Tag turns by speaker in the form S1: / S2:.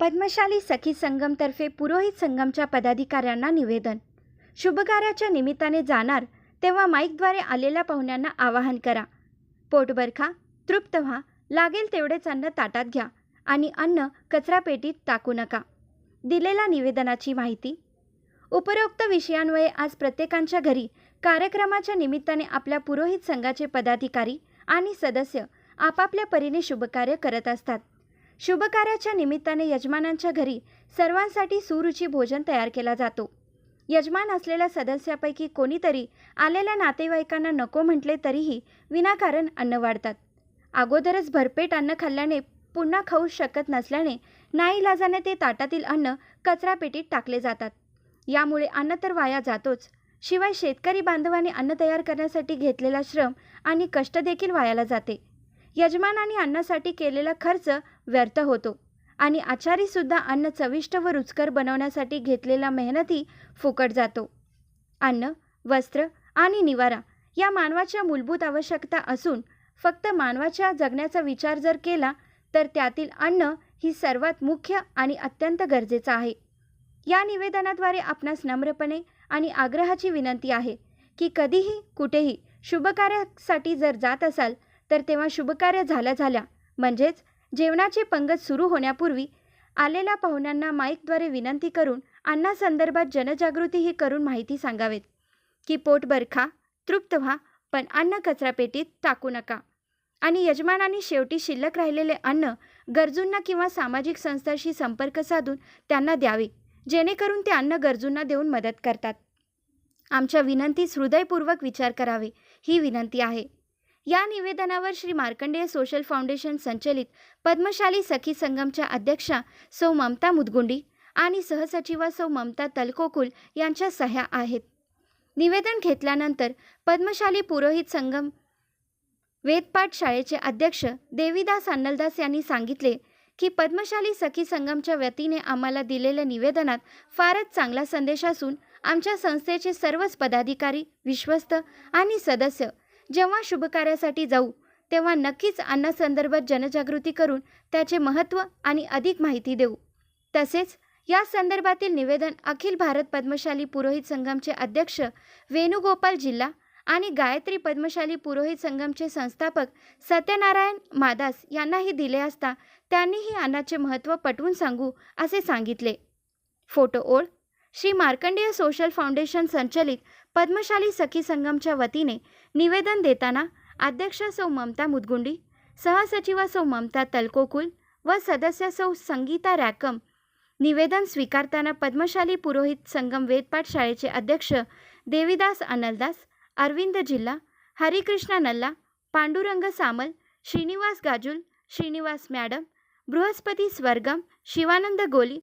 S1: पद्मशाली सखी संगमतर्फे पुरोहित संगमच्या पदाधिकाऱ्यांना निवेदन. शुभकार्याच्या निमित्ताने जाणार तेव्हा माईकद्वारे आलेल्या पाहुण्यांना आवाहन करा. पोटभर खा तृप्त व्हा लागेल तेवढेच अन्न ताटात घ्या आणि अन्न कचरापेटीत टाकू नका. दिलेल्या निवेदनाची माहिती. उपरोक्त विषयांमुळे आज प्रत्येकांच्या घरी कार्यक्रमाच्या निमित्ताने आपल्या पुरोहित संघाचे पदाधिकारी आणि सदस्य आपापल्या परीने शुभकार्य करत असतात. शुभकार्याच्या निमित्ताने यजमानांच्या घरी सर्वांसाठी सुरुची भोजन तयार केला जातो. यजमान असलेल्या सदस्यापैकी कोणीतरी आलेल्या नातेवाईकांना नको म्हटले तरीही विनाकारण अन्न वाढतात. अगोदरच भरपेट अन्न खाल्ल्याने पुन्हा खाऊ शकत नसल्याने नाईलाजाने ते ताटातील अन्न कचरापेटीत टाकले जातात. यामुळे अन्न तर वाया जातोच. शिवाय शेतकरी बांधवाने अन्न तयार करण्यासाठी घेतलेला श्रम आणि कष्ट देखील वायाला जाते. यजमानाने अन्नासाठी केलेला खर्च व्यर्थ होतो. आणि आचारीसुद्धा अन्न चविष्ट व रुचकर बनवण्यासाठी घेतलेला मेहनती फुकट जातो. अन्न वस्त्र आणि निवारा या मानवाच्या मूलभूत आवश्यकता असून फक्त मानवाच्या जगण्याचा विचार जर केला तर त्यातील अन्न ही सर्वात मुख्य आणि अत्यंत गरजेचं आहे. या निवेदनाद्वारे आपणास नम्रपणे आणि आग्रहाची विनंती आहे की कधीही कुठेही शुभकार्यासाठी जर जात असाल तर तेव्हा शुभकार्य झाल्या झाल्या म्हणजेच जेवणाची पंगत सुरू होण्यापूर्वी आलेल्या पाहुण्यांना माईकद्वारे विनंती करून अन्नासंदर्भात जनजागृतीही करून माहिती सांगावेत. की पोटभर खा तृप्त व्हा पण अन्न कचरापेटीत टाकू नका. आणि यजमानांनी शेवटी शिल्लक राहिलेले अन्न गरजूंना किंवा सामाजिक संस्थांशी संपर्क साधून त्यांना द्यावे जेणेकरून ते अन्न गरजूंना देऊन मदत करतात. आमच्या विनंतीस हृदयपूर्वक विचार करावे ही विनंती आहे. या निवेदनावर श्री मार्कंडेय सोशल फाउंडेशन संचलित पद्मशाली सखी संगमच्या अध्यक्षा सौ ममता मुदगुंडी आणि सहसचिवा सौ ममता तलकोकुल यांच्या सह्या आहेत. निवेदन घेतल्यानंतर पद्मशाली पुरोहित संगम वेदपाठ शाळेचे अध्यक्ष देवीदास अन्नलदास यांनी सांगितले की पद्मशाली सखी संगमच्या वतीने आम्हाला दिलेल्या निवेदनात फारच चांगला संदेश असून आमच्या संस्थेचे सर्वच पदाधिकारी विश्वस्त आणि सदस्य जेव्हा शुभकार्यासाठी जाऊ तेव्हा नक्कीच अन्नासंदर्भात जनजागृती करून त्याचे महत्त्व आणि अधिक माहिती देऊ. तसेच या संदर्भातील निवेदन अखिल भारत पद्मशाली पुरोहित संगमचे अध्यक्ष वेणुगोपाल जिल्हा आणि गायत्री पद्मशाली पुरोहित संगमचे संस्थापक सत्यनारायण मादास यांनाही दिले असता त्यांनीही अन्नाचे महत्त्व पटवून सांगू असे सांगितले. फोटो ओळ श्री मार्कंडेय सोशल फाउंडेशन संचलित पद्मशाली सखी संगमच्या वतीने निवेदन देताना अध्यक्ष सौ ममता मुदगुंडी सहसचिव सौ ममता तलकोकुल व सदस्य सौ संगीता रॅकम निवेदन स्वीकारताना पद्मशाली पुरोहित संगम वेदपाठ शाळेचे अध्यक्ष देवीदास अनलदास अरविंद जिल्हा हरिकृष्णा नल्ला पांडुरंग सामल श्रीनिवास गाजुल श्रीनिवास मॅडम बृहस्पती स्वर्गम शिवानंद गोली